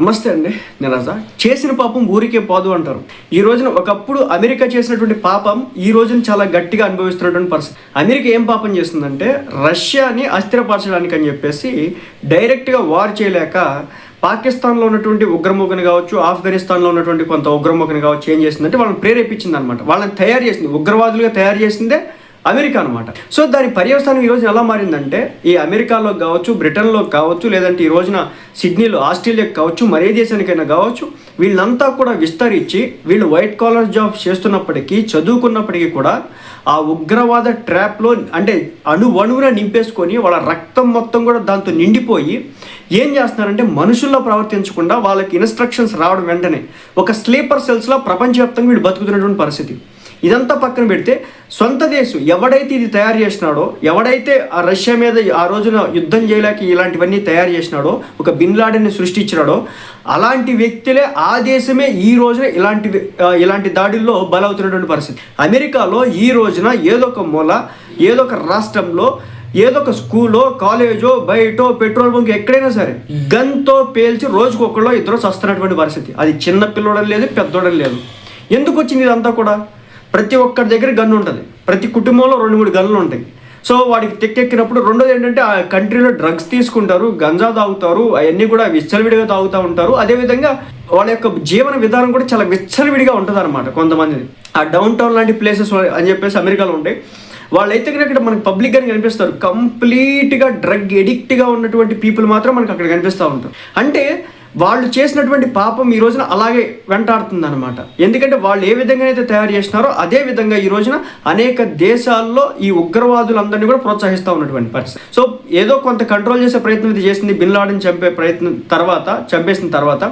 నమస్తే అండి నేను చేసిన పాపం ఊరికే పోదు అంటారు. ఈ రోజున ఒకప్పుడు అమెరికా చేసినటువంటి పాపం ఈ రోజున చాలా గట్టిగా అనుభవిస్తున్నటువంటి పరిస్థితి. అమెరికా ఏం పాపం చేస్తుందంటే రష్యాని అస్థిరపరచడానికి అని చెప్పేసి డైరెక్ట్గా వార్ చేయలేక పాకిస్తాన్లో ఉన్నటువంటి ఉగ్రముఖని కావచ్చు ఆఫ్ఘనిస్తాన్లో ఉన్నటువంటి కొంత ఉగ్రముఖని కావచ్చు ఏం చేసిందంటే వాళ్ళని ప్రేరేపించింది అనమాట వాళ్ళని తయారు చేసింది. ఉగ్రవాదులుగా తయారు చేసిందే అమెరికా అనమాట సో దాని పర్యవసానం ఈ రోజు ఎలా మారిందంటే ఈ అమెరికాలో కావచ్చు బ్రిటన్లో కావచ్చు లేదంటే ఈ రోజున సిడ్నీలో ఆస్ట్రేలియాకి కావచ్చు మరే దేశానికైనా కావచ్చు వీళ్ళంతా కూడా విస్తరించి వీళ్ళు వైట్ కాలర్ జాబ్స్ చేస్తున్నప్పటికీ చదువుకున్నప్పటికీ కూడా ఆ ఉగ్రవాద ట్రాప్లో అంటే అణు అణువున నింపేసుకొని వాళ్ళ రక్తం మొత్తం కూడా దాంతో నిండిపోయి ఏం చేస్తున్నారంటే మనుషుల్లో ప్రవర్తించకుండా వాళ్ళకి ఇన్స్ట్రక్షన్స్ రావడం వెంటనే ఒక స్లీపర్ సెల్స్లో ప్రపంచవ్యాప్తంగా వీళ్ళు బతుకుతున్నటువంటి పరిస్థితి. ఇదంతా పక్కన పెడితే సొంత దేశం ఎవడైతే ఇది తయారు చేసినాడో ఎవడైతే ఆ రష్యా మీద ఆ రోజున యుద్ధం చేయలేక ఇలాంటివన్నీ తయారు చేసినాడో ఒక బిన్ లాడెన్ని సృష్టించినాడో అలాంటి వ్యక్తులే ఆ దేశమే ఈ రోజున ఇలాంటి ఇలాంటి దాడుల్లో బలవుతున్నటువంటి పరిస్థితి. అమెరికాలో ఈ రోజున ఏదో ఒక మూల ఏదో ఒక రాష్ట్రంలో ఏదో ఒక స్కూలో కాలేజో బయటో పెట్రోల్ బంక్ ఎక్కడైనా సరే గన్తో పేల్చి రోజుకు ఇద్దరు చస్తున్నటువంటి పరిస్థితి. అది చిన్న పిల్లోడని లేదు పెద్దోడం లేదు. ఎందుకు వచ్చింది ఇదంతా కూడా? ప్రతి ఒక్కరి దగ్గర గన్ను ఉంటుంది. ప్రతి కుటుంబంలో రెండు మూడు గన్నులు ఉంటాయి. సో వాడికి తెక్కెక్కినప్పుడు రెండోది ఏంటంటే ఆ కంట్రీలో డ్రగ్స్ తీసుకుంటారు గంజా తాగుతారు అవన్నీ కూడా విచ్చలవిడిగా తాగుతూ ఉంటారు. అదేవిధంగా వాళ్ళ యొక్క జీవన విధానం కూడా చాలా విచ్చలవిడిగా ఉంటుంది అనమాట కొంతమందిది. ఆ డౌన్ టౌన్ లాంటి ప్లేసెస్ అని చెప్పేసి అమెరికాలో ఉంటాయి. వాళ్ళైతే కనుక ఇక్కడ మనకి అని కనిపిస్తారు. కంప్లీట్గా డ్రగ్ ఎడిక్ట్గా ఉన్నటువంటి పీపుల్ మాత్రం మనకు అక్కడ కనిపిస్తూ ఉంటారు. అంటే వాళ్ళు చేసినటువంటి పాపం ఈ రోజున అలాగే వెంటాడుతుంది అనమాట ఎందుకంటే వాళ్ళు ఏ విధంగా అయితే తయారు చేసినారో అదే విధంగా ఈ రోజున అనేక దేశాల్లో ఈ ఉగ్రవాదులందరినీ కూడా ప్రోత్సహిస్తూ ఉన్నటువంటి పరిస్థితి. సో ఏదో కొంత కంట్రోల్ చేసే ప్రయత్నం ఇది చేసింది. బిన్ లాడెన్ చంపే ప్రయత్నం తర్వాత చంపేసిన తర్వాత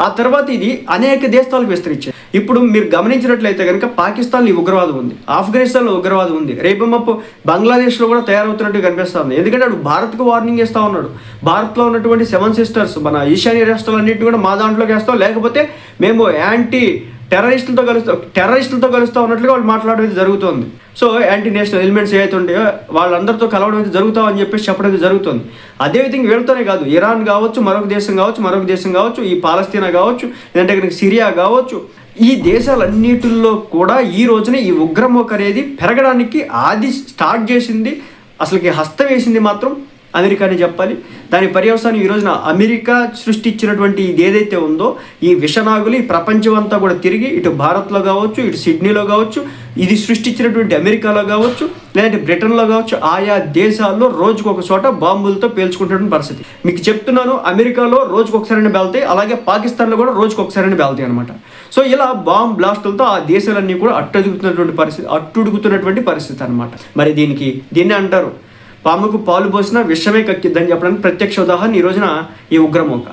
ఆ తర్వాత ఇది అనేక దేశాలకు విస్తరించింది. ఇప్పుడు మీరు గమనించినట్లయితే కనుక పాకిస్తాన్లో ఉగ్రవాదం ఉంది. ఆఫ్ఘనిస్తాన్లో ఉగ్రవాదం ఉంది. రేపు బంగ్లాదేశ్లో కూడా తయారవుతున్నట్టు కనిపిస్తా ఉంది. ఎందుకంటే అటు భారత్కు వార్నింగ్ ఇస్తా ఉన్నాడు. భారత్లో ఉన్నటువంటి సెవెన్ సిస్టర్స్ మన ఈశాన్య రాష్ట్రాలన్నింటినీ కూడా మా దాంట్లోకి వేస్తాం. లేకపోతే మేము యాంటీ టెర్రరిస్టులతో కలుస్తూ టెర్రరిస్టులతో కలుస్తూ ఉన్నట్లుగా వాళ్ళు మాట్లాడేది జరుగుతుంది. సో యాంటీ నేషనల్ ఎలిమెంట్స్ ఏవైతే ఉంటాయో వాళ్ళందరితో కలవడం అయితే జరుగుతామని చెప్పేసి చెప్పడం అయితే జరుగుతుంది. అదేవిధంగా వీళ్ళతోనే కాదు ఇరాన్ కావచ్చు మరొక దేశం కావచ్చు మరొక దేశం కావచ్చు ఈ పాలస్తీనా కావచ్చు లేదంటే సిరియా కావచ్చు ఈ దేశాలన్నిటిల్లో కూడా ఈ రోజున ఈ ఉగ్రమోక అనేది పెరగడానికి ఆది స్టార్ట్ చేసింది. అసలుకి హస్తం వేసింది మాత్రం అమెరికాని చెప్పాలి. దాని పర్యవసానం ఈ రోజున అమెరికా సృష్టించినటువంటి ఇది ఏదైతే ఉందో ఈ విషనాగులు ఈ ప్రపంచం అంతా కూడా తిరిగి ఇటు భారత్లో కావచ్చు ఇటు సిడ్నీలో కావచ్చు ఇది సృష్టించినటువంటి అమెరికాలో కావచ్చు లేదంటే బ్రిటన్లో కావచ్చు ఆయా దేశాల్లో రోజుకు ఒక చోట బాంబులతో పేల్చుకుంటున్న పరిస్థితి. మీకు చెప్తున్నాను అమెరికాలో రోజుకు ఒకసారి బెల్తాయి అలాగే పాకిస్తాన్లో కూడా రోజుకు ఒకసారి అనమాట సో ఇలా బాంబ్ బ్లాస్టులతో ఆ దేశాలన్నీ కూడా అట్టడుగుతున్నటువంటి పరిస్థితి అట్టుడుగుతున్నటువంటి పరిస్థితి అనమాట మరి దీనికి దీన్ని అంటారు? పాముకు పాలు పోసిన విషమే కక్కిద్దని చెప్పడానికి ప్రత్యక్ష ఉదాహరణ ఈ రోజున ఈ ఉగ్రమోక.